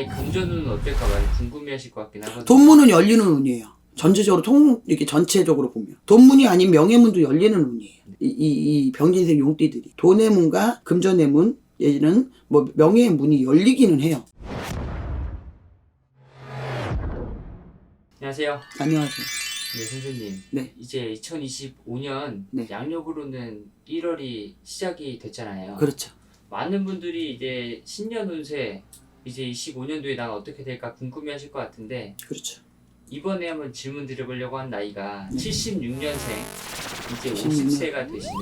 나의 금전운은 어떨까 많이 궁금해하실 것 같긴 하거든요. 돈문은 열리는 운이에요. 전체적으로 통 이렇게 전체적으로 보면 돈문이 아닌 명예문도 열리는 운이에요. 이, 이, 이 병진생 용띠들이 돈의 문과 금전의 문 얘는 뭐 명예의 문이 열리기는 해요. 안녕하세요. 안녕하세요. 네, 선생님. 네. 이제 2025년 네. 양력으로는 1월이 시작이 됐잖아요. 그렇죠. 많은 분들이 이제 신년 운세 이제 25년도에 난 어떻게 될까 궁금해 하실 것 같은데 그렇죠. 이번에 한번 질문 드려보려고 한 나이가 네. 76년생 이제 76 50세가 되시는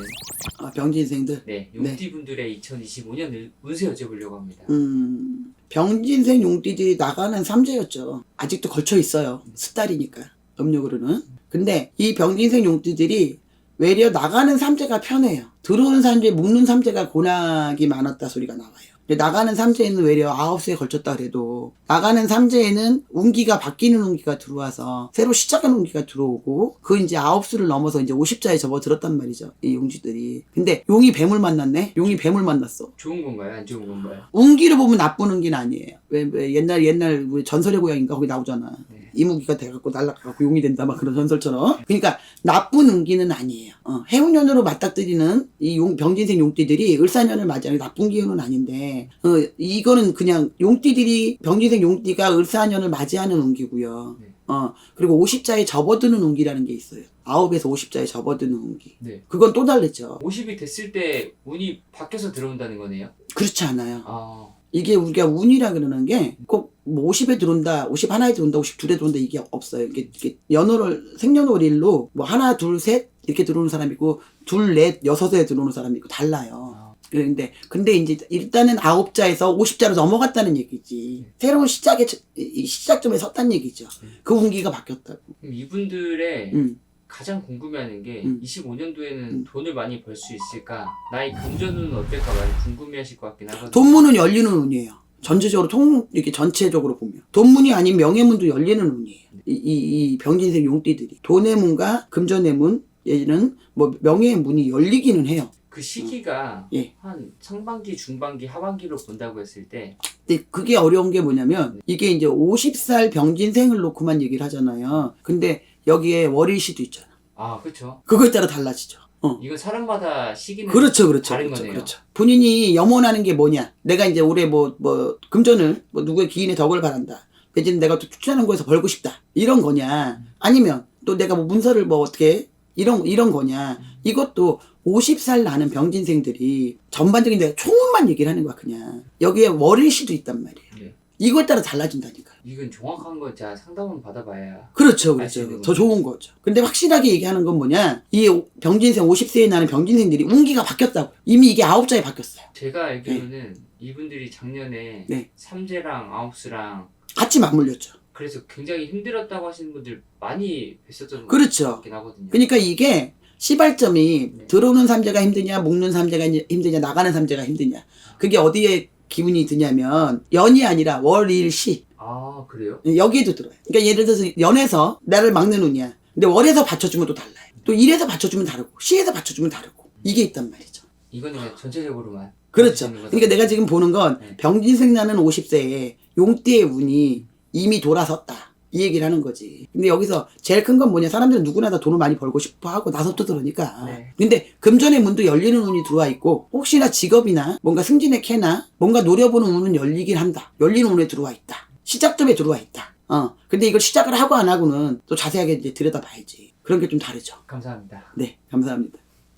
아, 병진생들. 네 용띠 분들의 2025년 운세 여쭤보려고 합니다. 음, 병진생 용띠들이 나가는 삼재였죠. 아직도 걸쳐 있어요. 스달이니까 음력으로는. 근데 이 병진생 용띠들이 외려 나가는 삼재가 편해요. 들어오는 삼재, 묵는 삼재가 고낙이 많았다 소리가 나와요. 나가는 삼재에는 외려 아홉 세에 걸쳤다 그래도 나가는 삼재에는 운기가 바뀌는 운기가 들어와서 새로 시작하는 운기가 들어오고 그 이제 아홉 수를 넘어서 이제 50자에 접어들었단 말이죠. 이 용쥐들이. 근데 용이 뱀을 만났네? 용이 뱀을 만났어. 좋은 건가요? 안 좋은 건가요? 운기를 보면 나쁜 운기는 아니에요. 왜, 왜 옛날 옛날 우리 전설의 고향인가 거기 나오잖아. 네. 이무기가 돼갖고 날라가고 용이 된다 막 그런 전설처럼. 그러니까 나쁜 운기는 아니에요. 어, 해운년으로 맞닥뜨리는 이 용, 병진생 용띠들이 을사년을 맞이하는 나쁜 기운은 아닌데 어, 이거는 그냥 용띠들이 병진생 용띠가 을사년을 맞이하는 운기고요. 네. 어, 그리고 50자에 접어드는 운기라는 게 있어요. 9에서 50자에 접어드는 운기. 네. 그건 또 다르죠. 50이 됐을 때 운이 바뀌어서 들어온다는 거네요. 그렇지 않아요. 아, 이게 우리가 운이라 그러는 게꼭 뭐 50에 들어온다, 51에 들어온다, 52에 들어온다 이게 없어요. 이게, 이게 연호를 생년월일로 뭐 하나, 둘, 셋 이렇게 들어오는 사람이 있고 둘, 넷, 여섯에 들어오는 사람이 있고 달라요. 아, 그런데 근데 이제 일단은 아홉 자에서 50자로 넘어갔다는 얘기지. 새로운 시작의 이 시작점에 섰다는 얘기죠. 그 운기가 바뀌었다고. 이분들의 음. 가장 궁금해하는 게 음. 25년도에는 음. 돈을 많이 벌 수 있을까? 나의 금전운은 어떨까 많이 궁금해하실 것 같긴 하거든요. 돈문은 열리는 운이에요. 전체적으로 통 이렇게 전체적으로 보면 돈문이 아닌 명예문도 열리는 운이에요. 이, 이, 이 병진생 용띠들이 돈의 문과 금전의 문 얘는 뭐 명예의 문이 열리기는 해요. 그 시기가 예. 한 상반기, 중반기, 하반기로 본다고 했을 때 근데 그게 어려운 게 뭐냐면 이게 이제 50살 병진생을 놓고만 얘기를 하잖아요. 근데 여기에 월일시도 있잖아. 아, 그렇죠. 그거에 따라 달라지죠. 어. 이건 사람마다 시기는 그렇죠, 그렇죠, 다른 그렇죠, 거네요. 그렇죠. 본인이 염원하는 게 뭐냐? 내가 이제 올해 뭐, 뭐, 금전을, 뭐, 누구의 기인의 덕을 바란다. 대신 내가 또 추천하는 거에서 벌고 싶다. 이런 거냐? 아니면 또 내가 뭐 문서를 뭐 어떻게, 이런, 이런 거냐? 이것도 50살 나는 병진생들이 전반적인 내가 총만 얘기를 하는 거야, 그냥. 여기에 월일시도 있단 말이에요. 네. 이거에 따라 달라진다니까. 이건 정확한 거 제가 상담을 받아봐야 그렇죠, 그렇죠. 더. 좋은 거죠. 근데 확실하게 얘기하는 건 뭐냐? 이 병진생 50세에 나는 병진생들이 운기가 바뀌었다고. 이미 이게 아홉 자에 바뀌었어요. 제가 알기로는 이분들이 작년에 네. 삼재랑 아홉수랑 같이 맞물렸죠. 그래서 굉장히 힘들었다고 하시는 분들 많이 뵀었던 것 그렇죠. 같긴 하거든요. 그러니까 이게 시발점이 네. 들어오는 삼재가 힘드냐, 묶는 삼재가 힘드냐, 나가는 삼재가 힘드냐. 그게 어디에 기분이 드냐면 연이 아니라 월일시 아, 그래요? 여기에도 들어요. 그러니까 예를 들어서 연에서 나를 막는 운이야. 근데 월에서 받쳐주면 또 달라요. 또 일에서 받쳐주면 다르고 시에서 받쳐주면 다르고 이게 있단 말이죠. 이거는 그냥 전체적으로만 그렇죠. 그러니까 내가 지금 보는 건 네. 병진생 나는 50세에 용띠의 운이 이미 돌아섰다. 이 얘기를 하는 거지. 근데 여기서 제일 큰 건 뭐냐. 사람들은 누구나 다 돈을 많이 벌고 싶어 하고 나서부터 그러니까. 네. 근데 금전의 문도 열리는 운이 들어와 있고 혹시나 직업이나 뭔가 승진의 캐나 뭔가 노려보는 운은 열리긴 한다. 열리는 운에 들어와 있다. 시작점에 들어와 있다. 어. 근데 이걸 시작을 하고 안 하고는 또 자세하게 이제 들여다 봐야지. 그런 게 좀 다르죠. 감사합니다. 네. 감사합니다.